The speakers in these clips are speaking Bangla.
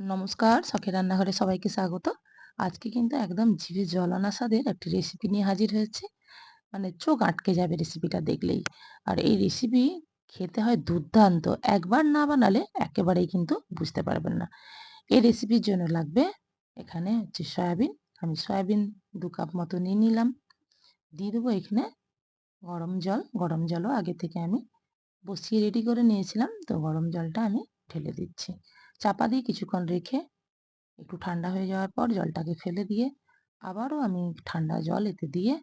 নমস্কার, শখের রান্নাঘরে সবাইকে স্বাগত। আজকে কিন্তু একদম জিভে জল আনা স্বাদের একটি রেসিপি নিয়ে হাজির হয়েছে মানে চোখ আটকে যাবে রেসিপিটা দেখলেই। আর এই রেসিপি খেতে হয় দুর্দান্ত। একবার না বানালে একেবারেই কিন্তু বুঝতে পারবেন না। এই রেসিপির জন্য লাগবে এখানে হচ্ছে সয়াবিন। আমি সয়াবিন দু কাপ মতো নিয়ে নিলাম। দিয়ে দেবো এখানে গরম জল। গরম জলও আগে থেকে আমি বসিয়ে রেডি করে নিয়েছিলাম। তো গরম জলটা আমি ঢেলে দিচ্ছি। চাপা দিয়ে কিছুক্ষণ রেখে একটু ঠান্ডা হয়ে যাওয়ার পর জলটাকে ফেলে দিয়ে আবারও আমি ঠান্ডা জল এতে দিয়ে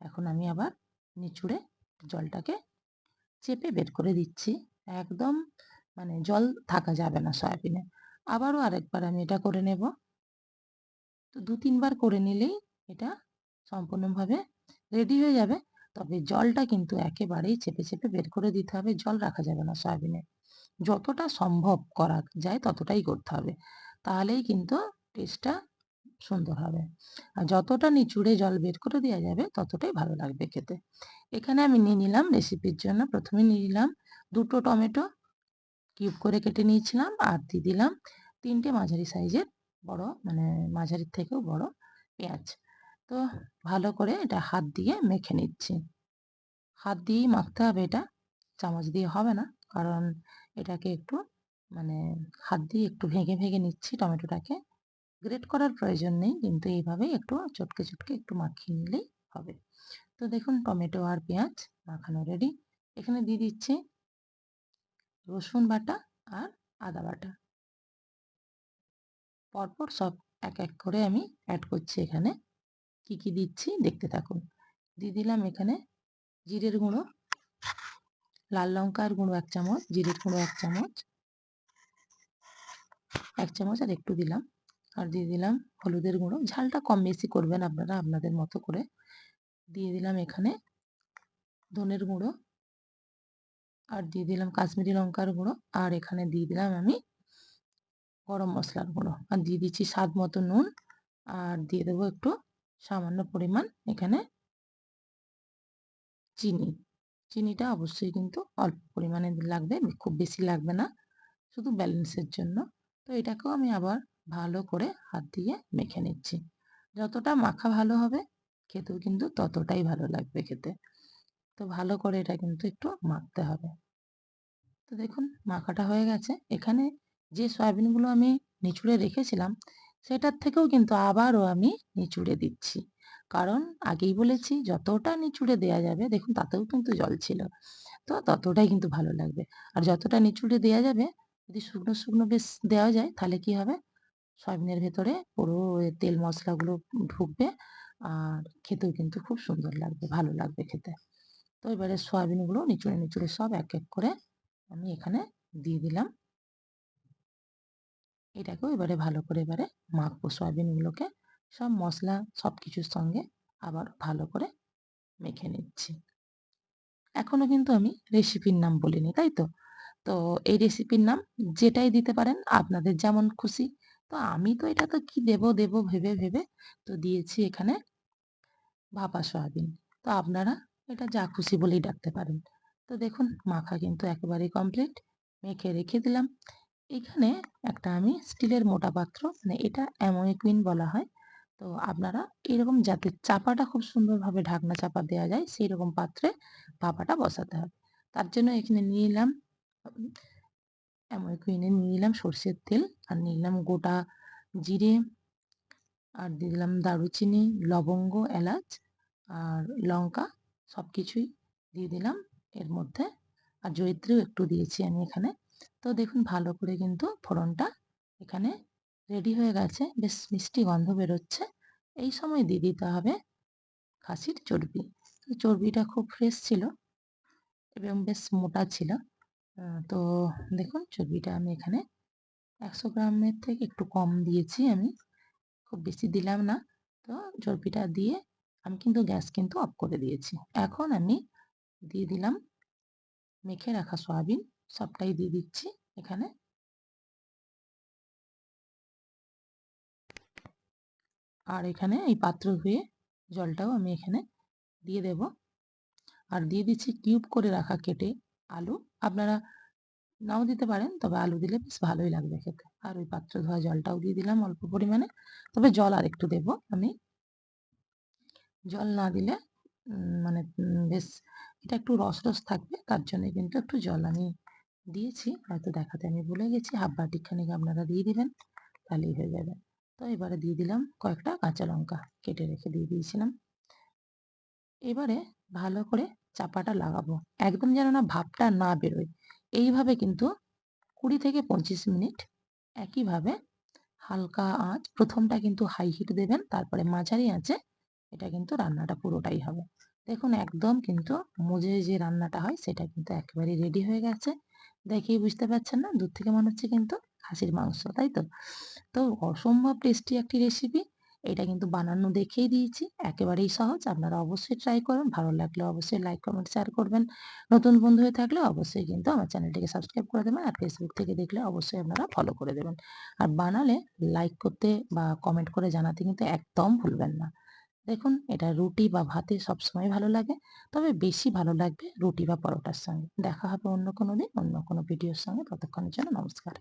এখন আমি আবার নিচুড়ে জলটাকে চেপে বের করে দিচ্ছি। একদম মানে জল থাকা যাবে না সয়াবিনে। আবারও আরেকবার আমি এটা করে নেব। তো দু তিনবার করে নিলেই এটা সম্পূর্ণভাবে রেডি হয়ে যাবে। তবে জলটা কিন্তু একেবারেই চেপে চেপে বের করে দিতে হবে। জল রাখা যাবে না সয়াবিনে। যতটা সম্ভব করা যায় ততটাই করতে হবে। তাহলেই কিন্তু টেস্টটা সুন্দর হবে। আর যতটা নিচুড়ে জল বের করে দেওয়া যাবে ততটাই ভালো লাগবে খেতে। এখানে আমি নিয়ে নিলাম রেসিপির জন্য। প্রথমে নিয়ে নিলাম দুটো টমেটো কিউব করে কেটে নিয়েছিলাম আর দিয়ে দিলাম তিনটে মাঝারি সাইজের বড় মানে মাঝারির থেকেও বড় পেঁয়াজ। তো ভালো করে এটা হাত দিয়ে মেখে নিচ্ছি। হাত দিয়েই মাখতে হবে এটা। চামচ দিয়ে হবে না। কারণ এটাকে একটু মানে হাত দিয়ে একটু ভেঙে ভেঙে নিচ্ছি টমেটোটাকে। গ্রেট করার প্রয়োজন নেই, কিন্তু এইভাবেই একটু চটকে চটকে একটু মাখিয়ে নিলেই হবে। তো দেখুন, টমেটো আর পেঁয়াজ মাখানো রেডি এখানে দিয়ে দিচ্ছি রসুন বাটা আর আদা বাটা। পরপর সব এক এক করে আমি অ্যাড করছি এখানে। কি কি দিচ্ছি দেখতে থাকুন। দিয়ে দিলাম এখানে জিরের গুঁড়ো। লাল লঙ্কার গুঁড়ো এক চামচ, জিরের গুঁড়ো এক চামচ। এক চামচ আর একটু দিলাম। আর দিয়ে দিলাম হলুদের গুঁড়ো। ঝালটা কম বেশি করবেন আপনারা আপনাদের মতো করে। দিয়ে দিলাম এখানে ধনের গুঁড়ো। আর দিয়ে দিলাম কাশ্মীরি লঙ্কার গুঁড়ো। আর এখানে দিয়ে দিলাম আমি গরম মশলার গুঁড়ো। আর দিয়ে দিচ্ছি স্বাদ মতো নুন। আর দিয়ে দেবো একটু সামান্য পরিমাণ এখানে চিনি। চিনিটা অবশ্যই কিন্তু অল্প পরিমাণে লাগবে, খুব বেশি লাগবে না, শুধু ব্যালেন্সের জন্য। তো এটাকেও আমি আবার ভালো করে হাত দিয়ে মেখে নিচ্ছি। যতটা মাখা ভালো হবে, খেতেও কিন্তু ততটাই ভালো লাগবে খেতে। তো ভালো করে এটা কিন্তু একটু মাখতে হবে। তো দেখুন, মাখাটা হয়ে গেছে। এখানে যে সয়াবিনগুলো আমি নিচুড়ে রেখেছিলাম, সেটার থেকেও কিন্তু আবারও আমি নিচুড়ে দিচ্ছি। কারণ আগেই বলেছি, যতটা নিচুড়ে দেয়া যাবে, দেখুন তাতেও কিন্তু জল ছিল। তো ততটাই কিন্তু ভালো লাগবে। আর যতটা নিচুড়ে দেয়া যাবে, যদি শুকনো শুকনো বেশ দেওয়া যায়, তাহলে কি হবে? সয়াবিনের ভেতরে পুরো তেল মশলাগুলো ঢুকবে, আর খেতেও কিন্তু খুব সুন্দর লাগবে, ভালো লাগবে খেতে। তো এবারে সয়াবিনগুলো নিচুড়ে নিচুড়ে সব এক এক করে আমি এখানে দিয়ে দিলাম। এটাকেও এবারে ভালো করে এবারে মাখবো সয়াবিনগুলোকে। সব মশলা সব কিছুর সঙ্গে আবার ভালো করে মেখে নিচ্ছি। এখনও কিন্তু আমি রেসিপির নাম বলিনি, তাই তো? তো এই রেসিপির নাম যেটাই দিতে পারেন, আপনাদের যেমন খুশি। তো আমি তো এটা তো কি দেব দেব ভেবে ভেবে তো দিয়েছি এখানে ভাপা সয়াবিন। তো আপনারা এটা যা খুশি বলেই ডাকতে পারেন। তো দেখুন, মাখা কিন্তু একেবারেই কমপ্লিট মেখে রেখে দিলাম। এখানে একটা আমি স্টিলের মোটা পাত্র মানে এটা অ্যামোনিকুইন বলা হয় তো আপনারা এরকম যাতে চাপাটা খুব সুন্দরভাবে ঢাকনা চাপা দেওয়া যায় সেই রকম পাত্রে ভাপাটা বসাতে হবে। তার জন্য এখানে নিয়ে নিলাম অ্যামোনিকুইনে নিয়ে নিলাম সর্ষের তেল আর নিয়ে নিলাম গোটা জিরে আর দিয়ে দিলাম দারুচিনি, লবঙ্গ, এলাচ আর লঙ্কা সব কিছুই দিয়ে দিলাম এর মধ্যে। আর জয়িত্রীও একটু দিয়েছি আমি এখানে। তো দেখুন ভালো করে কিন্তু ফোড়নটা এখানে রেডি হয়ে গেছে, বেশ মিষ্টি গন্ধ বেরোচ্ছে। এই সময় দিয়ে দিতে হবে খাসির চর্বি। চর্বিটা খুব ফ্রেশ ছিল এবং বেশ মোটা ছিল। তো দেখুন চর্বিটা আমি এখানে একশো গ্রামের থেকে একটু কম দিয়েছি আমি। খুব বেশি দিলাম না। তো চর্বিটা দিয়ে আমি কিন্তু গ্যাস কিন্তু অফ করে দিয়েছি। এখন আমি দিয়ে দিলাম মেখে রাখা সয়াবিন, সবটাই দিয়ে দিচ্ছি এখানে। আর এখানে এই পাত্র ধুয়ে জলটাও আমি এখানে দিয়ে দেব। আর দিয়ে দিচ্ছি কিউব করে রাখা কেটে আলু। আপনারা নাও দিতে পারেন, তবে আলু দিলে বেশ ভালোই লাগবে খেতে। আর ওই পাত্র ধোয়া জলটাও দিয়ে দিলাম অল্প পরিমাণে। তবে জল আর একটু দেবো আমি। জল না দিলে মানে বেশ, এটা একটু রস রস থাকবে, তার জন্য কিন্তু একটু জল আমি দিয়েছি। হয়তো দেখাতে আমি ভুলে গেছি, হাফ বাটি খানিক আপনারা দিয়ে দিবেন, তাহলেই হয়ে যাবে। তো এবারে দিয়ে দিলাম কয়েকটা কাঁচা লঙ্কা, কেটে রেখে দিয়ে দিয়েছিলাম। এবারে ভালো করে চাপাটা লাগাবো, একদম যেন না ভাপটা না বেরোয়। এইভাবে কিন্তু কুড়ি থেকে পঁচিশ মিনিট একইভাবে হালকা আঁচ, প্রথমটা কিন্তু হাই হিট দেবেন, তারপরে মাঝারি আঁচে এটা কিন্তু রান্নাটা পুরোটাই হবে। দেখুন একদম কিন্তু মজে যে রান্নাটা হয়, সেটা কিন্তু একেবারে রেডি হয়ে গেছে। দেখেই বুঝতে পারছেন না? দূর থেকে মনে হচ্ছে কিন্তু খাসির মাংস, তাই তো? তো অসম্ভব টেস্টি একটি রেসিপি এটা কিন্তু বানানো দেখেই দিয়েছি, একেবারেই সহজ, আপনারা অবশ্যই ট্রাই করবেন ভালো লাগলে অবশ্যই লাইক কমেন্ট শেয়ার করবেন। নতুন বন্ধু হয়ে থাকলে অবশ্যই কিন্তু আমার চ্যানেলটিকে সাবস্ক্রাইব করে দেবেন, আর ফেসবুক থেকে দেখলে অবশ্যই আপনারা ফলো করে দেবেন। আর বানালে লাইক করতে বা কমেন্ট করে জানাতে কিন্তু একদম ভুলবেন না। দেখুন, এটা রুটি বা ভাতে সবসময় ভালো লাগে, তবে বেশি ভালো লাগবে রুটি বা পরোটার সঙ্গে। দেখা হবে অন্য কোনো দিন, অন্য কোনো ভিডিওর সঙ্গে, ততক্ষণের জন্য নমস্কার।